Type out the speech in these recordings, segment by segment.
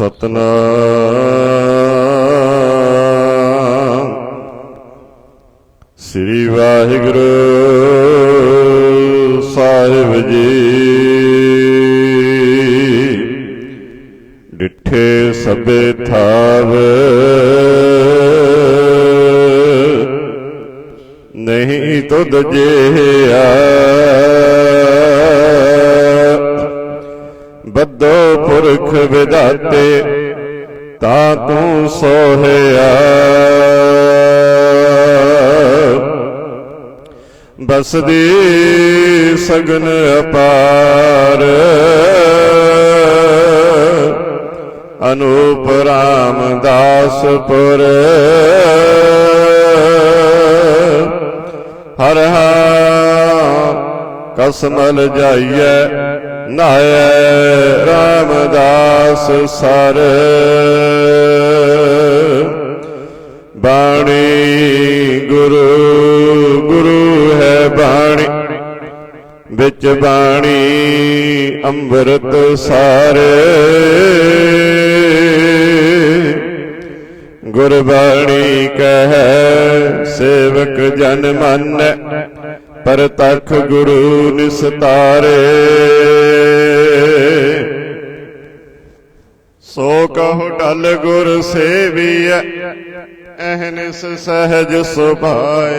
ਸਤਨਾਮ। ਸ੍ਰੀ ਵਾਹਿਗੁਰੂ ਸਾਹਿਬ ਜੀ। ਡਿਠੇ ਸਭੇ ਥਾਵ। ਨਹੀਂ ਤੁਧ ਜਿਹਾ ਬੱਦੋ ਪੁਰਖ ਵਿਦਾਤੇ ਤੂੰ ਸੋਹਿਆ। ਬਸਦੀ ਸਗਨ ਅਪਾਰ। ਅਨੂਪ ਰਾਮਦਾਸਪੁਰ। ਹਰ ਹਰ ਕਸਮਲ ਜਾਈਐ ਨਾਏ ਰਾਮਦਾਸ ਸਰ। ਵਿੱਚ ਬਾਣੀ ਅੰਮ੍ਰਿਤ ਸਾਰੇ। ਗੁਰਬਾਣੀ ਕਹੈ, ਸੇਵਕ ਜਨ ਮਨ ਪਰ ਤਖ ਗੁਰੂ ਨਿਸਤਾਰੇ। ਸੋ ਕਹੋ ਡਲ ਗੁਰ ਸੇਵੀਐ, ਅਹਨਿਸ ਸਹਜ ਸੁਭਾਏ।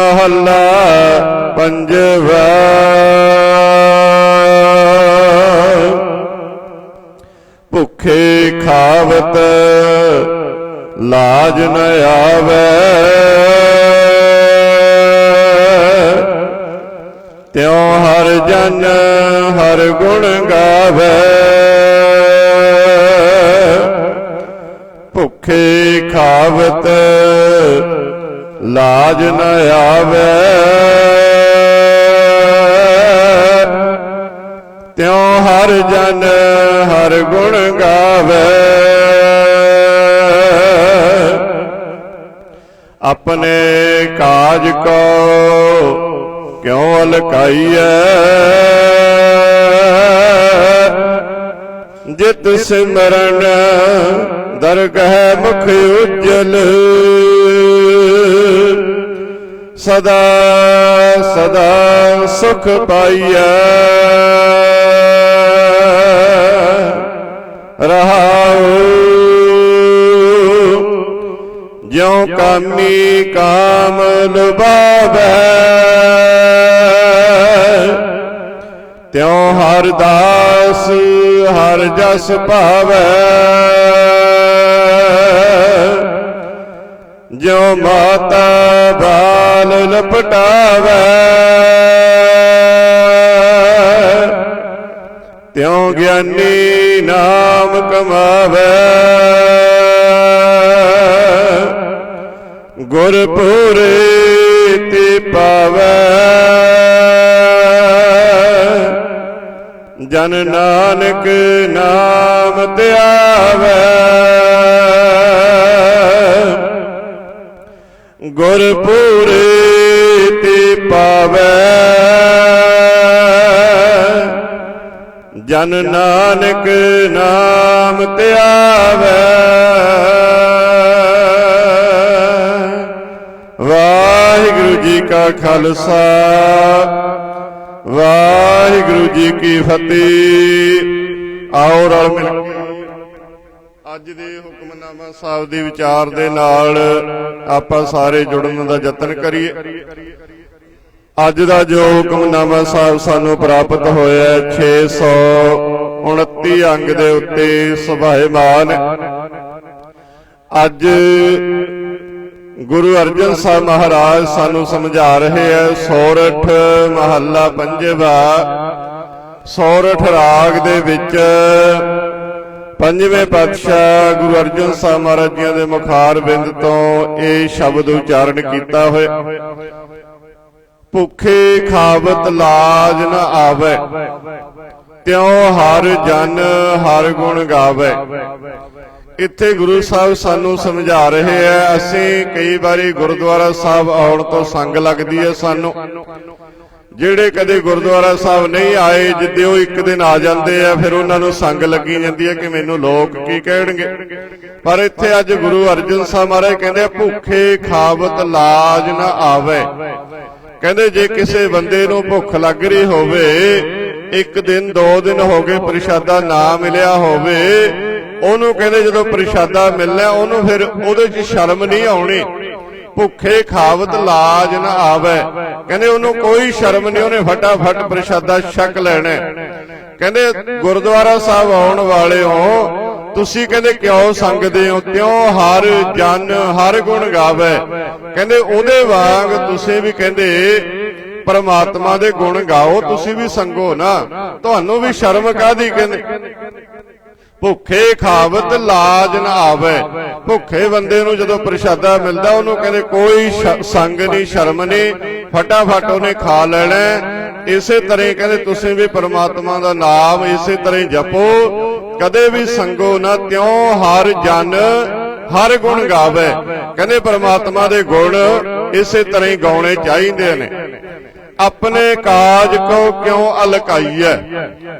ਮਹੱਲਾ ਪੰਜਵਾ। ਭੁੱਖੇ ਖਾਵਤ ਲਾਜ ਨ ਆਵੇ। ਤਿਉ ਹਰ ਜਨ ਹਰ ਗੁਣ ਗਾਵੇ। ਭੁੱਖੇ ਖਾਵਤ ਲਾਜ ਨ ਆਵੇ। ਤਿਉ ਹਰ ਜਨ ਹਰ ਗੁਣ ਗਾਵੇ। ਆਪਣੇ ਕਾਜ ਕੋ ਕਿਉ ਲਕਾਈਐ ਜਿਤ ਸਿਮਰਨ ਦਰਗਹ ਮੁਖ ਉਜਲ। ਸਦਾ ਸਦਾ ਸੁਖ ਪਾਈਐ। ਰਹਾਉ ਜਿਉ ਕਾਮੀ ਕਾਮ ਲੁਭਾਵੈ। ਤਿਉ ਹਰ ਦਾਸ ਹਰ ਜਸ ਭਾਵੈ ਜਿਉ ਮਾਤਾ ਬਾਲ ਲਪਟਾਵੈ, ਤਿਉ ਗਿਆਨੀ ਨਾਮ ਕਮਾਵੈ। ਗੁਰ ਪੂਰੇ ਤੇ ਪਾਵੈ। ਜਨ ਨਾਨਕ ਨਾਮ ਧਿਆਵੈ। ਗੁਰ ਪੂਰੇ ਤੇ ਪਾਵੈ। ਜਨ ਨਾਨਕ ਨਾਮ ਧਿਆਵੈ ਵਾਹਿਗੁਰੂ ਜੀ ਕਾ ਖਾਲਸਾ, ਵਾਹਿਗੁਰੂ ਜੀ ਕੀ ਫਤਿਹ। ਆਓ ਰਲ ਮਿਲ ਕੇ ਅੱਜ ਦੇ ਸਾਹਿਬ ਦੇ ਵਿਚਾਰ ਦੇ ਨਾਲ ਆਪਾਂ ਸਾਰੇ ਜੁੜਨ ਦਾ ਯਤਨ ਕਰੀਏ। ਅੱਜ ਦਾ ਜੋ ਹੁਕਮਨਾਮਾ ਸਾਹਿਬ ਸਾਨੂੰ ਪ੍ਰਾਪਤ ਹੋਇਆ ਹੈ 629 ਅੰਗ ਦੇ ਉੱਤੇ ਸੁਭਾਏਮਾਨ। ਅੱਜ ਗੁਰੂ ਅਰਜਨ ਸਾਹਿਬ ਮਹਾਰਾਜ ਸਾਨੂੰ ਸਮਝਾ ਰਹੇ ਹੈ, ਸੌਰਠ ਮਹੱਲਾ ਪੰਜਵਾ, ਸੌਰਠ ਰਾਗ ਦੇ ਵਿੱਚ ਪੰਜਵੇਂ ਪਾਤਸ਼ਾਹ ਗੁਰੂ ਅਰਜਨ ਸਾਹਿਬ ਮਹਾਰਾਜ ਜੀਆਂ ਦੇ ਮੁਖਾਰ ਬਿੰਦ ਤੋਂ ਇਹ ਸ਼ਬਦ ਉਚਾਰਨ ਕੀਤਾ ਹੋਇਆ। ਭੁੱਖੇ ਖਾਵਤ ਲਾਜ ਨ ਆਵੇ, ਤਿਉ ਹਰ ਜਨ ਹਰ ਗੁਣ ਗਾਵੇ। ਇੱਥੇ ਗੁਰੂ ਸਾਹਿਬ ਸਾਨੂੰ ਸਮਝਾ ਰਹੇ ਆ, ਅਸੀਂ ਕਈ ਵਾਰੀ ਗੁਰਦੁਆਰਾ ਸਾਹਿਬ ਆਉਣ ਤੋਂ ਸੰਗ ਲੱਗਦੀ ਹੈ ਸਾਨੂੰ। ਜਿਹੜੇ ਕਦੇ ਗੁਰਦੁਆਰਾ ਸਾਹਿਬ ਨਹੀਂ ਆਏ, ਜਿੱਦੇ ਉਹ ਇੱਕ ਦਿਨ ਆ ਜਾਂਦੇ ਆ, ਫਿਰ ਉਹਨਾਂ ਨੂੰ ਸੰਗ ਲੱਗੀ ਜਾਂਦੀ ਹੈ ਕਿ ਮੈਨੂੰ ਲੋਕ ਕੀ ਕਹਿਣਗੇ। ਪਰ ਇੱਥੇ ਅੱਜ ਗੁਰੂ ਅਰਜਨ ਸਾਹਿਬ ਮਹਾਰਾਜ ਕਹਿੰਦੇ ਭੁੱਖੇ ਖਾਵਤ ਲਾਜ ਨਾ ਆਵੇ। ਕਹਿੰਦੇ, ਜੇ ਕਿਸੇ ਬੰਦੇ ਨੂੰ ਭੁੱਖ ਲੱਗ ਰਹੀ ਹੋਵੇ, ਇੱਕ ਦਿਨ, ਦੋ ਦਿਨ ਹੋ ਗਏ ਪ੍ਰਸ਼ਾਦਾ ਨਾ ਮਿਲਿਆ ਹੋਵੇ, ਉਹਨੂੰ ਕਹਿੰਦੇ ਜਦੋਂ ਪ੍ਰਸ਼ਾਦਾ ਮਿਲਣਾ, ਉਹਨੂੰ ਫਿਰ ਉਹਦੇ 'ਚ ਸ਼ਰਮ ਨਹੀਂ ਆਉਣੀ। ਭੁੱਖੇ ਖਾਵਤ ਲਾਜ ਨਾ ਆਵੇ। ਕਹਿੰਦੇ ਉਹਨੂੰ ਕੋਈ ਸ਼ਰਮ ਨਹੀਂ ਉਹਨੇ ਫਟਾਫਟ ਪ੍ਰਸ਼ਾਦਾ ਛਕ ਲੈਣਾ। ਹੈ। ਕਹਿੰਦੇ ਗੁਰਦੁਆਰਾ ਸਾਹਿਬ ਆਉਣ ਵਾਲਿਓ ਤੁਸੀਂ ਕਹਿੰਦੇ ਕਿਉਂ ਸੰਗਦੇ ਹੋ? ਕਿਉਂ ਹਰ ਜਨ ਹਰ ਗੁਣ ਗਾਵੇ। ਕਹਿੰਦੇ ਉਹਦੇ ਵਾਂਗ ਤੁਸੀਂ ਵੀ ਕਹਿੰਦੇ ਪਰਮਾਤਮਾ ਦੇ ਗੁਣ ਗਾਓ ਤੁਸੀਂ ਵੀ ਸੰਗੋ ਨਾ। ਤੁਹਾਨੂੰ ਵੀ ਸ਼ਰਮ ਕਾਦੀ ਕਹਿੰਦੇ? ਭੁੱਖੇ ਖਾਵਤ ਲਾਜ ਨਾ ਆਵੇ। ਭੁੱਖੇ ਬੰਦੇ ਨੂੰ ਜਦੋਂ ਪ੍ਰਸ਼ਾਦਾ ਮਿਲਦਾ, ਉਹਨੂੰ ਕਹਿੰਦੇ ਕੋਈ ਸੰਗ ਨਹੀਂ, ਸ਼ਰਮ ਨਹੀਂ। ਫਟਾਫਟ ਉਹਨੇ ਖਾ ਲੈਣਾ। ਇਸੇ ਤਰ੍ਹਾਂ ਕਹਿੰਦੇ, ਤੁਸੀਂ ਵੀ ਪਰਮਾਤਮਾ ਦਾ ਨਾਮ ਇਸੇ ਤਰ੍ਹਾਂ ਜਪੋ। ਕਦੇ ਵੀ ਸੰਗੋ ਨਾ ਤਿਉ, ਹਰ ਜਨ, ਹਰ ਗੁਣ ਗਾਵੇ। ਕਹਿੰਦੇ, ਪਰਮਾਤਮਾ ਦੇ ਗੁਣ ਇਸੇ ਤਰ੍ਹਾਂ ਹੀ ਗਾਉਣੇ ਚਾਹੀਦੇ ਨੇ। ਆਪਣੇ ਕਾਜ ਕੋ ਕਿਉਂ ਅਲਕਾਈਐ?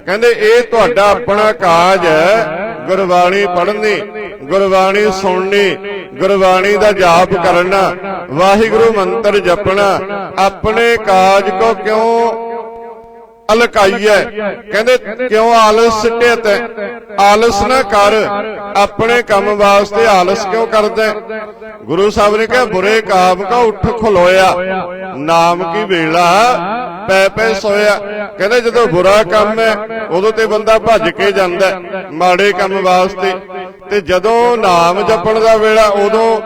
ਕਹਿੰਦੇ, ਇਹ ਤੁਹਾਡਾ ਆਪਣਾ ਕਾਜ ਹੈ, ਗੁਰਬਾਣੀ ਪੜ੍ਹਨੀ, ਗੁਰਬਾਣੀ ਸੁਣਨੀ, ਗੁਰਬਾਣੀ ਦਾ ਜਾਪ ਕਰਨਾ, ਵਾਹਿਗੁਰੂ ਮੰਤਰ ਜਪਣਾ, ਆਪਣੇ ਕਾਜ ਕੋ ਕਿਉਂ ਅਲਕਾਈਐ ਕਹਿੰਦੇ, ਕਿਉਂ ਆਲਸ ਸਿੱਟਿਆ ਤੈ? ਆਲਸ ਨਾ ਕਰ। ਆਪਣੇ ਕੰਮ ਵਾਸਤੇ ਆਲਸ ਕਿਉਂ ਕਰਦਾ ਗੁਰੂ ਸਾਹਿਬ ਨੇ ਕਿਹਾ, ਬੁਰੇ ਕਾਮ ਕਾ ਉੱਠ ਖਲੋਇਆ। ਨਾਮ ਕੀ ਵੇਲਾ? ਪੈ ਪੈ ਸੋਇਆ। ਕਹਿੰਦੇ, ਜਦੋਂ ਬੁਰਾ ਕੰਮ ਹੈ, ਉਦੋਂ ਤੇ ਬੰਦਾ ਭੱਜ ਕੇ ਜਾਂਦਾ ਮਾੜੇ ਕੰਮ ਵਾਸਤੇ। ਤੇ ਜਦੋਂ ਨਾਮ ਜਪਣ ਦਾ ਵੇਲਾ, ਉਦੋਂ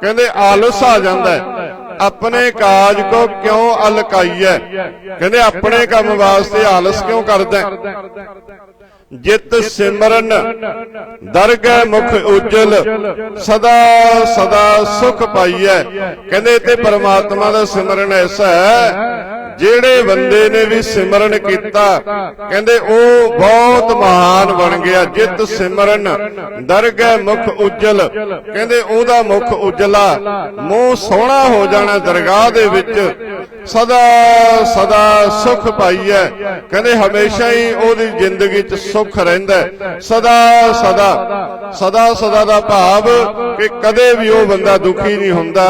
ਕਹਿੰਦੇ ਆਲਸ ਆ ਜਾਂਦਾ ਆਪਣੇ ਕਾਜ ਕੋ ਕਿਉਂ ਅਲਕਾਈਐ ਕਹਿੰਦੇ ਆਪਣੇ ਕੰਮ ਵਾਸਤੇ ਆਲਸ ਕਿਉਂ ਕਰਦਾ ਹੈ? ਜਿਤ ਸਿਮਰਨ, ਦਰਗਹਿ ਮੁਖ ਉਜਲ, ਸਦਾ ਸਦਾ ਸੁਖ ਪਾਈਐ ਕਹਿੰਦੇ ਤੇ ਪਰਮਾਤਮਾ ਦਾ ਸਿਮਰਨ ਐਸਾ ਹੈ ਜਿਹੜੇ ਬੰਦੇ ਨੇ ਵੀ ਸਿਮਰਨ ਕੀਤਾ, ਕਹਿੰਦੇ ਉਹ ਬਹੁਤ ਮਹਾਨ ਬਣ ਗਿਆ, ਜਿਤ ਸਿਮਰਨ, ਦਰਗਹਿ ਮੁਖ ਉਜਲ। ਕਹਿੰਦੇ ਉਹਦਾ ਮੁਖ ਉਜਲਾ, ਮੂੰਹ ਸੋਹਣਾ ਹੋ ਜਾਣਾ ਦਰਗਾਹ ਦੇ ਵਿੱਚ। ਸਦਾ ਸਦਾ ਸੁਖ ਪਾਈਐ। ਕਹਿੰਦੇ ਹਮੇਸ਼ਾ ਹੀ ਉਹਦੀ ਜ਼ਿੰਦਗੀ 'ਚ ਸੁਖ ਰਹਿੰਦਾ ਸਦਾ ਸਦਾ ਸਦਾ ਸਦਾ ਦਾ ਭਾਵ ਕਿ ਕਦੇ ਵੀ ਉਹ ਬੰਦਾ ਦੁਖੀ ਨਹੀਂ ਹੁੰਦਾ।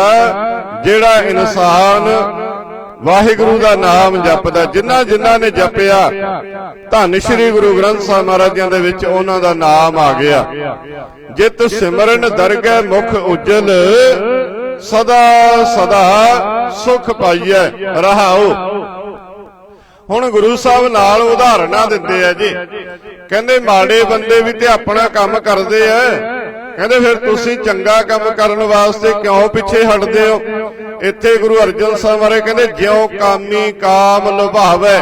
ਜਿਹੜਾ ਇਨਸਾਨ ਵਾਹਿਗੁਰੂ ਦਾ ਨਾਮ ਜਪਦਾ, ਜਿਨ੍ਹਾਂ ਜਿਨ੍ਹਾਂ ਨੇ ਜਪਿਆ, ਧੰਨ ਸ਼੍ਰੀ ਗੁਰੂ ਗ੍ਰੰਥ ਸਾਹਿਬ ਮਹਾਰਾਜਾਂ ਦੇ ਵਿੱਚ ਉਹਨਾਂ ਦਾ ਨਾਮ ਆ ਗਿਆ। ਜਿਤ ਸਿਮਰਨ ਦਰਗਹਿ ਮੁਖ ਉਜਲ, ਸਦਾ ਸਦਾ ਸੁਖ ਪਾਈਐ ਰਹਾਉ ਹੁਣ ਗੁਰੂ ਸਾਹਿਬ ਨਾਲ ਉਦਾਹਰਨਾਂ ਦਿੰਦੇ ਆ ਜੀ। ਕਹਿੰਦੇ ਮਾੜੇ ਬੰਦੇ ਵੀ ਤੇ ਆਪਣਾ ਕੰਮ ਕਰਦੇ ਆ। ਕਹਿੰਦੇ ਫਿਰ ਤੁਸੀਂ ਚੰਗਾ ਕੰਮ ਕਰਨ ਵਾਸਤੇ ਕਿਉਂ ਪਿੱਛੇ ਹਟਦੇ ਹੋ? ਇੱਥੇ ਗੁਰੂ ਅਰਜਨ ਸਾਹਿਬ ਬਾਰੇ ਕਹਿੰਦੇ, ਜਿਉ ਕਾਮੀ ਕਾਮ ਲੁਭਾਵੇ।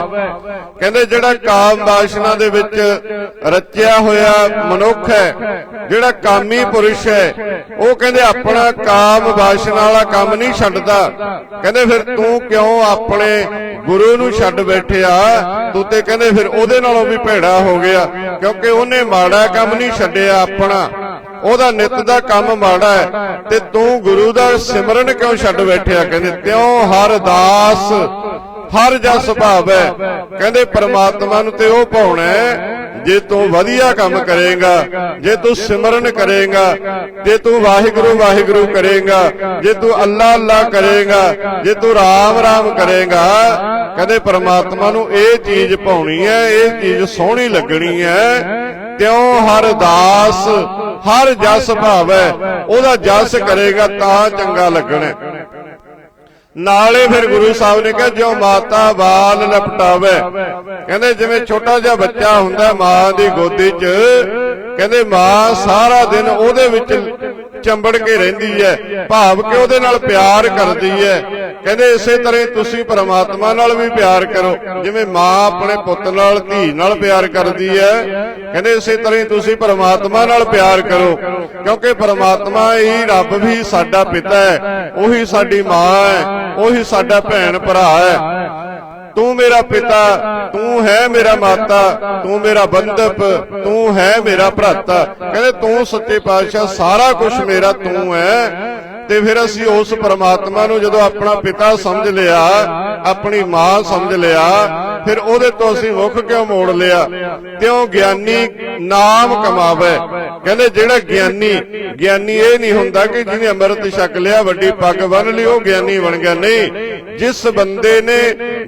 ਕਹਿੰਦੇ, ਜਿਹੜਾ ਕਾਮ ਵਾਸ਼ਨਾ ਦੇ ਵਿੱਚ ਰਚਿਆ ਹੋਇਆ ਮਨੁੱਖ ਹੈ, ਜਿਹੜਾ ਕਾਮੀ ਪੁਰਸ਼ ਹੈ, ਉਹ ਕਹਿੰਦੇ, ਆਪਣਾ ਕਾਮ ਵਾਸ਼ਨਾ ਵਾਲਾ ਕੰਮ ਨਹੀਂ ਛੱਡਦਾ। ਕਹਿੰਦੇ, ਫਿਰ ਤੂੰ ਕਿਉਂ ਆਪਣੇ ਗੁਰੂ ਨੂੰ ਛੱਡ ਬੈਠਿਆ? ਤੂੰ ਤੇ ਕਹਿੰਦੇ, ਫਿਰ ਉਹਦੇ ਨਾਲੋਂ ਵੀ ਭੇੜਾ ਹੋ ਗਿਆ, ਕਿਉਂਕਿ ਉਹਨੇ ਮਾੜਾ ਕੰਮ ਨਹੀਂ ਛੱਡਿਆ ਆਪਣਾ। ਉਹਦਾ ਨਿਤ ਦਾ ਕੰਮ ਮਾੜਾ ਹੈ ਤੇ ਤੂੰ ਗੁਰੂ ਦਾ ਸਿਮਰਨ ਕਿਉਂ ਛੱਡ ਬੈਠਿਆ? ਕਹਿੰਦੇ, ਤਿਉ ਹਰ ਦਾਸ, ਹਰ ਜਸ ਭਾਵੈ। ਕਹਿੰਦੇ, ਪ੍ਰਮਾਤਮਾ ਨੂੰ ਤੇ ਉਹ ਪਾਉਣਾ ਜੇ ਤੂੰ ਵਧੀਆ ਕੰਮ ਕਰੇਗਾ, ਜੇ ਤੂੰ ਸਿਮਰਨ ਕਰੇਗਾ, ਜੇ ਤੂੰ ਵਾਹਿਗੁਰੂ ਵਾਹਿਗੁਰੂ ਕਰੇਗਾ, ਜੇ ਤੂੰ ਅੱਲਾ ਅੱਲਾ ਕਰੇਗਾ, ਜੇ ਤੂੰ ਰਾਮ ਰਾਮ ਕਰੇਗਾ, ਕਹਿੰਦੇ, ਪ੍ਰਮਾਤਮਾ ਨੂੰ ਇਹ ਚੀਜ਼ ਪਾਉਣੀ ਹੈ, ਇਹ ਚੀਜ਼ ਸੋਹਣੀ ਲੱਗਣੀ ਹੈ। ਤਿਉ ਹਰ ਦਾਸ ਹਰ ਜਸ ਭਾਵੈ, ਉਹਦਾ ਜਸ ਕਰੇਗਾ ਤਾਂ ਚੰਗਾ ਲੱਗਣਾ ਹੈ। ਨਾਲੇ ਫਿਰ ਗੁਰੂ ਸਾਹਿਬ ਨੇ ਕਿਹਾ, ਜਿਉ ਮਾਤਾ ਬਾਲ ਲਪਟਾਵੇ ਕਹਿੰਦੇ ਜਿਵੇਂ ਛੋਟਾ ਜਿਹਾ ਬੱਚਾ ਹੁੰਦਾ ਮਾਂ ਦੀ ਗੋਦੀ 'ਚ, ਕਹਿੰਦੇ ਮਾਂ ਸਾਰਾ ਦਿਨ ਉਹਦੇ ਵਿੱਚ ਚੰਬੜ ਕੇ ਰਹਿੰਦੀ ਹੈ, ਭਾਵ ਕਿ ਉਹਦੇ ਨਾਲ ਪਿਆਰ ਕਰਦੀ ਹੈ ਕਹਿੰਦੇ ਇਸੇ ਤਰ੍ਹਾਂ ਤੁਸੀਂ ਪਰਮਾਤਮਾ ਨਾਲ ਵੀ ਪਿਆਰ ਕਰੋ। ਜਿਵੇਂ ਮਾਂ ਆਪਣੇ ਪੁੱਤ ਨਾਲ, ਧੀ ਨਾਲ ਪਿਆਰ ਕਰਦੀ ਹੈ, ਕਹਿੰਦੇ ਇਸੇ ਤਰ੍ਹਾਂ ਤੁਸੀਂ ਪਰਮਾਤਮਾ ਨਾਲ ਪਿਆਰ ਕਰੋ। ਕਿਉਂਕਿ ਪਰਮਾਤਮਾ ਹੀ ਰੱਬ ਵੀ ਸਾਡਾ ਪਿਤਾ ਹੈ, ਉਹੀ ਸਾਡੀ ਮਾਂ ਹੈ, ਉਹੀ ਸਾਡਾ ਭੈਣ ਭਰਾ ਹੈ। ਤੂੰ ਮੇਰਾ ਪਿਤਾ, ਤੂੰ ਹੈ ਮੇਰਾ ਮਾਤਾ, ਤੂੰ ਮੇਰਾ ਬੰਧਪ ਤੂੰ ਹੈ ਮੇਰਾ ਭਰਾਤਾ। ਕਹਿੰਦੇ ਤੂੰ ਸੱਚੇ ਪਾਤਸ਼ਾਹ, ਸਾਰਾ ਕੁਝ ਮੇਰਾ ਤੂੰ ਹੈ। ਤੇ ਫਿਰ ਅਸੀਂ ਉਸ ਪਰਮਾਤਮਾ ਨੂੰ ਜਦੋਂ ਆਪਣਾ ਪਿਤਾ ਸਮਝ ਲਿਆ, ਆਪਣੀ ਮਾਂ ਸਮਝ ਲਿਆ, ਫਿਰ ਉਹਦੇ ਤੋਂ ਅਸੀਂ ਮੁੱਖ ਕਿਉਂ ਮੋੜ ਲਿਆ? ਕਿਉਂ ਗਿਆਨੀ ਨਾਮ ਕਮਾਵੇ? ਕਹਿੰਦੇ ਜਿਹੜਾ ਗਿਆਨੀ ਗਿਆਨੀ ਇਹ ਨਹੀਂ ਹੁੰਦਾ ਕਿ ਜਿਹਨੇ ਅੰਮ੍ਰਿਤ ਛਕ ਲਿਆ, ਵੱਡੀ ਪੱਗ ਬੰਨ ਲਈ, ਉਹ ਗਿਆਨੀ ਬਣ ਗਿਆ। ਨਹੀਂ, ਜਿਸ ਬੰਦੇ ਨੇ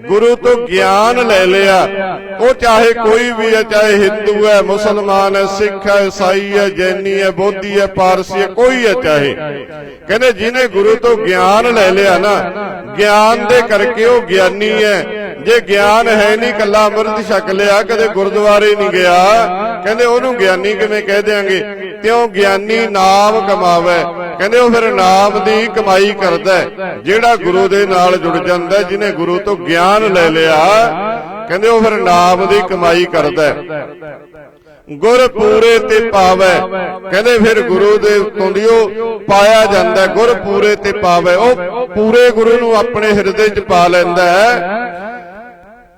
ਗੁਰੂ ਤੋਂ ਗਿਆਨ ਲੈ ਲਿਆ, ਉਹ ਚਾਹੇ ਕੋਈ ਵੀ ਹੈ, ਚਾਹੇ ਹਿੰਦੂ ਹੈ, ਮੁਸਲਮਾਨ ਹੈ, ਸਿੱਖ ਹੈ, ਈਸਾਈ ਹੈ, ਜੈਨੀ ਹੈ, ਬੋਧੀ ਹੈ, ਪਾਰਸੀ ਹੈ, ਕੋਈ ਹੈ ਚਾਹੇ। ਕਹਿੰਦੇ ਜਿਹਨੇ ਗੁਰੂ ਤੋਂ ਗਿਆਨ ਲੈ ਲਿਆ ਨਾ, ਗਿਆਨ ਦੇ ਕਰਕੇ ਉਹ ਗਿਆਨੀ ਹੈ। ਜੇ ਗਿਆਨ ਹੈ ਨਹੀਂ ਕੱਲਾ ਅੰਮ੍ਰਿਤ ਛਕ ਲਿਆ, ਕਦੇ ਗੁਰਦੁਆਰੇ ਨਹੀਂ ਗਿਆ। ਕਹਿੰਦੇ ਉਹਨੂੰ ਗਿਆਨੀ ਕਿਵੇਂ ਕਹਿ ਦਿਆਂਗੇ? ਕਿਉਂ ਗਿਆਨੀ ਨਾਮ ਕਮਾਵੇ। ਕਹਿੰਦੇ ਉਹ ਫਿਰ ਨਾਮ ਦੀ ਕਮਾਈ ਕਰਦਾ ਜਿਹੜਾ ਗੁਰੂ ਦੇ ਨਾਲ ਜੁੜ ਜਾਂਦਾ ਜਿਹਨੇ ਗੁਰੂ ਤੋਂ ਗਿਆਨ ਲੈ ਲਿਆ, ਕਹਿੰਦੇ ਉਹ ਫਿਰ ਨਾਮ ਦੀ ਕਮਾਈ ਕਰਦਾ ਗੁਰ ਪੂਰੇ ਤੇ ਪਾਵੇ। ਕਹਿੰਦੇ ਫਿਰ ਗੁਰੂ ਦੇ ਉੱਤੋਂ ਦੀ ਉਹ ਪਾਇਆ ਜਾਂਦਾ ਗੁਰ ਪੂਰੇ ਤੇ ਪਾਵੇ। ਉਹ ਪੂਰੇ ਗੁਰੂ ਨੂੰ ਆਪਣੇ ਹਿਰਦੇ 'ਚ ਪਾ ਲੈਂਦਾ ਹੈ।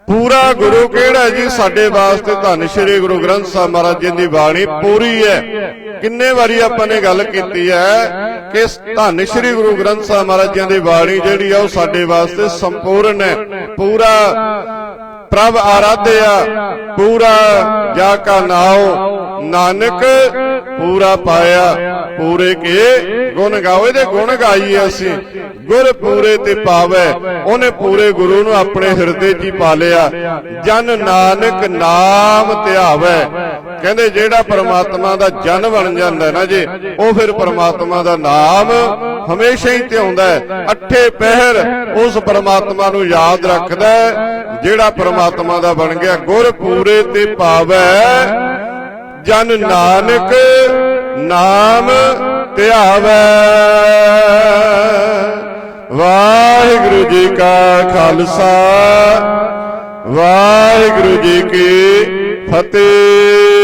ਪੂਰਾ ਗੁਰੂ ਕਿਹੜਾ ਜੀ? ਸਾਡੇ ਵਾਸਤੇ ਧੰਨ ਸ਼੍ਰੀ ਗੁਰੂ ਗ੍ਰੰਥ ਸਾਹਿਬ ਮਹਾਰਾਜ ਜੀ ਦੀ ਬਾਣੀ ਪੂਰੀ ਹੈ। ਕਿੰਨੇ ਵਾਰੀ ਆਪਾਂ ਨੇ ਗੱਲ ਕੀਤੀ ਹੈ ਕਿ ਧੰਨ ਸ਼੍ਰੀ ਗੁਰੂ ਗ੍ਰੰਥ ਸਾਹਿਬ ਮਹਾਰਾਜ ਜੀ ਦੀ ਬਾਣੀ ਜਿਹੜੀ ਆ ਉਹ ਸਾਡੇ ਵਾਸਤੇ ਸੰਪੂਰਨ ਹੈ। ਪੂਰਾ ਪ੍ਰਭ ਆਰਾਧਿਆ, ਪੂਰਾ ਜਾ ਕਾ ਨਾਉ, ਨਾਨਕ ਪੂਰਾ ਪਾਇਆ। ਪੂਰੇ ਕੇ ਗੁਣ ਗਾਓ, ਇਹਦੇ ਗੁਣ ਗਾਈਏ ਅਸੀਂ। ਗੁਰ ਪੂਰੇ ਤੇ ਪਾਵੇ, ਉਹਨੇ ਪੂਰੇ ਗੁਰੂ ਨੂੰ ਆਪਣੇ ਹਿਰਦੇ 'ਚ ਹੀ ਪਾ ਲਿਆ। ਜਨ ਨਾਨਕ ਨਾਮ ਧਿਆਵੇ ਕਹਿੰਦੇ ਜਿਹੜਾ ਪਰਮਾਤਮਾ ਦਾ ਜਨ ਬਣ ਜਾਂਦਾ ਨਾ ਜੀ, ਉਹ ਫਿਰ ਪਰਮਾਤਮਾ ਦਾ ਨਾਮ ਹਮੇਸ਼ਾ ਹੀ ਧਿਆਉਂਦਾ ਅੱਠੇ ਪਹਿਰ ਉਸ ਪਰਮਾਤਮਾ ਨੂੰ ਯਾਦ ਰੱਖਦਾ ਹੈ, ਜਿਹੜਾ ਪਰਮਾਤਮਾ ਦਾ ਬਣ ਗਿਆ, ਗੁਰ ਪੂਰੇ ਤੇ ਪਾਵੇ। ਜਨ ਨਾਨਕ ਨਾਮ ਧਿਆਵੈ। ਵਾਹਿਗੁਰੂ ਜੀ ਕਾ ਖਾਲਸਾ, ਵਾਹਿਗੁਰੂ ਜੀ ਕੀ ਫਤਿਹ।